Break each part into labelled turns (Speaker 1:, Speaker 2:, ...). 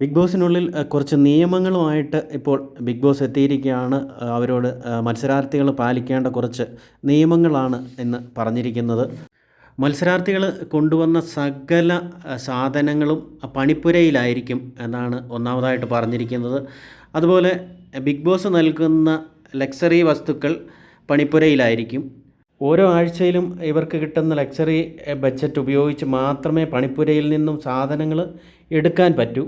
Speaker 1: Big ബോസിനുള്ളിൽ കുറച്ച് നിയമങ്ങളുമായിട്ട് ഇപ്പോൾ big boss എത്തിയിരിക്കുകയാണ്. അവരോട് മത്സരാർത്ഥികൾ പാലിക്കേണ്ട കുറച്ച് നിയമങ്ങളാണ് എന്ന് പറഞ്ഞിരിക്കുന്നത്. മത്സരാർത്ഥികൾ കൊണ്ടുവന്ന സകല സാധനങ്ങളും പണിപ്പുരയിലായിരിക്കും എന്നാണ് ഒന്നാമതായിട്ട് പറഞ്ഞിരിക്കുന്നത്. അതുപോലെ ബിഗ് ബോസ് നൽകുന്ന ലക്സറി വസ്തുക്കൾ പണിപ്പുരയിലായിരിക്കും. ഓരോ ആഴ്ചയിലും ഇവർക്ക് കിട്ടുന്ന ലക്സറി ബഡ്ജറ്റ് ഉപയോഗിച്ച് മാത്രമേ പണിപ്പുരയിൽ നിന്നും സാധനങ്ങൾ എടുക്കാൻ പറ്റൂ.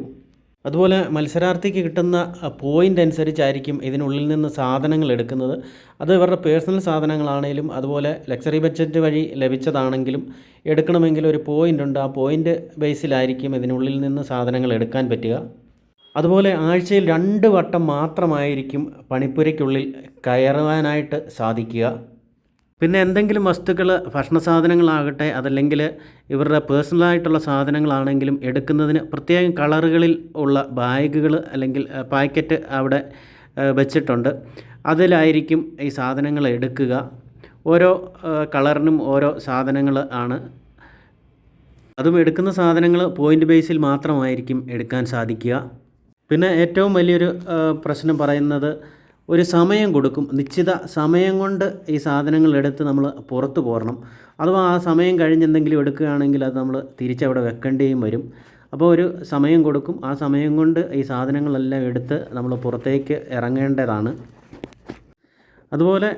Speaker 1: അതുപോലെ മത്സരാർത്ഥിക്ക് കിട്ടുന്ന പോയിന്റ് അനുസരിച്ചായിരിക്കും ഇതിനുള്ളിൽ നിന്ന് സാധനങ്ങൾ എടുക്കുന്നത്. അത് ഇവരുടെ പേഴ്സണൽ സാധനങ്ങളാണേലും അതുപോലെ ലക്സറി ബഡ്ജറ്റ് വഴി ലഭിച്ചതാണെങ്കിലും എടുക്കണമെങ്കിൽ ഒരു പോയിന്റ് ഉണ്ട്. ആ പോയിന്റ് ബേസിലായിരിക്കും ഇതിനുള്ളിൽ നിന്ന് സാധനങ്ങൾ എടുക്കാൻ പറ്റുക. അതുപോലെ ആഴ്ചയിൽ രണ്ട് വട്ടം മാത്രമായിരിക്കും പണിപ്പുരയ്ക്കുള്ളിൽ കയറുവാനായിട്ട് സാധിക്കുക. പിന്നെ എന്തെങ്കിലും വസ്തുക്കൾ ഭക്ഷണ സാധനങ്ങളാകട്ടെ അതല്ലെങ്കിൽ ഇവരുടെ പേഴ്സണലായിട്ടുള്ള സാധനങ്ങളാണെങ്കിലും എടുക്കുന്നതിന് പ്രത്യേകം കളറുകളിൽ ഉള്ള ബാഗുകൾ അല്ലെങ്കിൽ പാക്കറ്റ് അവിടെ വെച്ചിട്ടുണ്ട്. അതിലായിരിക്കും ഈ സാധനങ്ങൾ എടുക്കുക. ഓരോ കളറിനും ഓരോ സാധനങ്ങൾ ആണ്. അതും എടുക്കുന്ന സാധനങ്ങൾ പോയിന്റ് ബേസിൽ മാത്രമായിരിക്കും എടുക്കാൻ സാധിക്കുക. പിന്നെ ഏറ്റവും വലിയൊരു പ്രശ്നം പറയുന്നത് ഒരു സമയം കൊടുക്കും. നിശ്ചിത സമയം കൊണ്ട് ഈ സാധനങ്ങൾ എടുത്ത് നമ്മൾ പുറത്ത് പോരണം. അഥവാ ആ സമയം കഴിഞ്ഞ് എന്തെങ്കിലും എടുക്കുകയാണെങ്കിൽ അത് നമ്മൾ തിരിച്ചവിടെ വെക്കേണ്ടിയും വരും. അപ്പോൾ ഒരു സമയം കൊടുക്കും. ആ സമയം കൊണ്ട് ഈ സാധനങ്ങളെല്ലാം എടുത്ത് നമ്മൾ പുറത്തേക്ക് ഇറങ്ങേണ്ടതാണ്. അതുപോലെ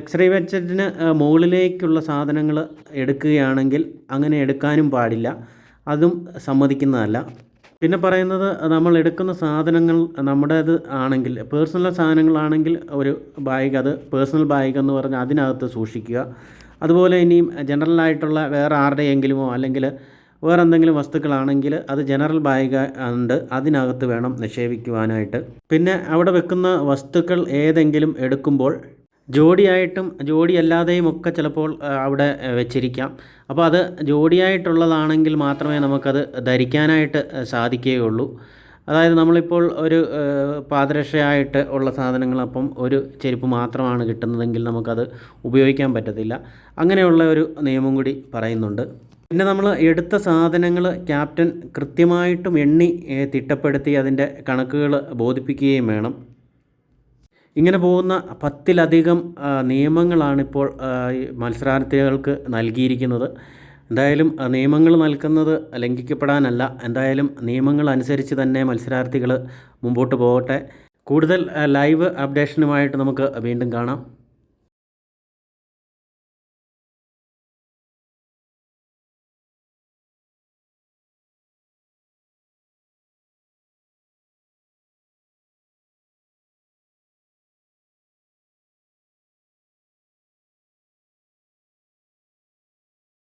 Speaker 1: എക്സ്റേ ബഡ്ജറ്റിന് മുകളിലേക്കുള്ള സാധനങ്ങൾ എടുക്കുകയാണെങ്കിൽ അങ്ങനെ എടുക്കാനും പാടില്ല. അതും സമ്മതിക്കുന്നതല്ല. പിന്നെ പറയുന്നത് നമ്മൾ എടുക്കുന്ന സാധനങ്ങൾ നമ്മുടേത് ആണെങ്കിൽ പേഴ്സണൽ സാധനങ്ങളാണെങ്കിൽ ഒരു ബാഗ് അത് പേഴ്സണൽ ബാഗ് എന്ന് പറഞ്ഞാൽ അതിനകത്ത് സൂക്ഷിക്കുക. അതുപോലെ ഇനിയും ജനറലായിട്ടുള്ള വേറെ ആരുടെയെങ്കിലുമോ അല്ലെങ്കിൽ വേറെ എന്തെങ്കിലും വസ്തുക്കളാണെങ്കിൽ അത് ജനറൽ ബാഗ് ഉണ്ട് അതിനകത്ത് വേണം നിക്ഷേപിക്കുവാനായിട്ട്. പിന്നെ അവിടെ വെക്കുന്ന വസ്തുക്കൾ ഏതെങ്കിലും എടുക്കുമ്പോൾ ജോഡിയായിട്ടും ജോഡിയല്ലാതെയും ഒക്കെ ചിലപ്പോൾ അവിടെ വെച്ചിരിക്കാം. അപ്പോൾ അത് ജോഡിയായിട്ടുള്ളതാണെങ്കിൽ മാത്രമേ നമുക്കത് ധരിക്കാനായിട്ട് സാധിക്കുകയുള്ളൂ. അതായത് നമ്മളിപ്പോൾ ഒരു പാദരക്ഷയായിട്ട് ഉള്ള സാധനങ്ങൾ അപ്പം ഒരു ചെരുപ്പ് മാത്രമാണ് കിട്ടുന്നതെങ്കിൽ നമുക്കത് ഉപയോഗിക്കാൻ പറ്റത്തില്ല. അങ്ങനെയുള്ള ഒരു നിയമം കൂടി പറയുന്നുണ്ട്. പിന്നെ നമ്മൾ എടുത്ത സാധനങ്ങൾ ക്യാപ്റ്റൻ കൃത്യമായിട്ടും എണ്ണി തിട്ടപ്പെടുത്തി അതിന്റെ കണക്കുകൾ ബോധിപ്പിക്കുകയും വേണം. ഇങ്ങനെ പോകുന്ന പത്തിലധികം നിയമങ്ങളാണിപ്പോൾ മത്സരാർത്ഥികൾക്ക് നൽകിയിരിക്കുന്നത്. എന്തായാലും നിയമങ്ങൾ നൽകുന്നത് ലംഘിക്കപ്പെടാനല്ല. എന്തായാലും നിയമങ്ങൾ അനുസരിച്ച് തന്നെ മത്സരാർത്ഥികൾ മുമ്പോട്ട് പോകട്ടെ. കൂടുതൽ ലൈവ് അപ്ഡേഷനുമായിട്ട് നമുക്ക് വീണ്ടും കാണാം.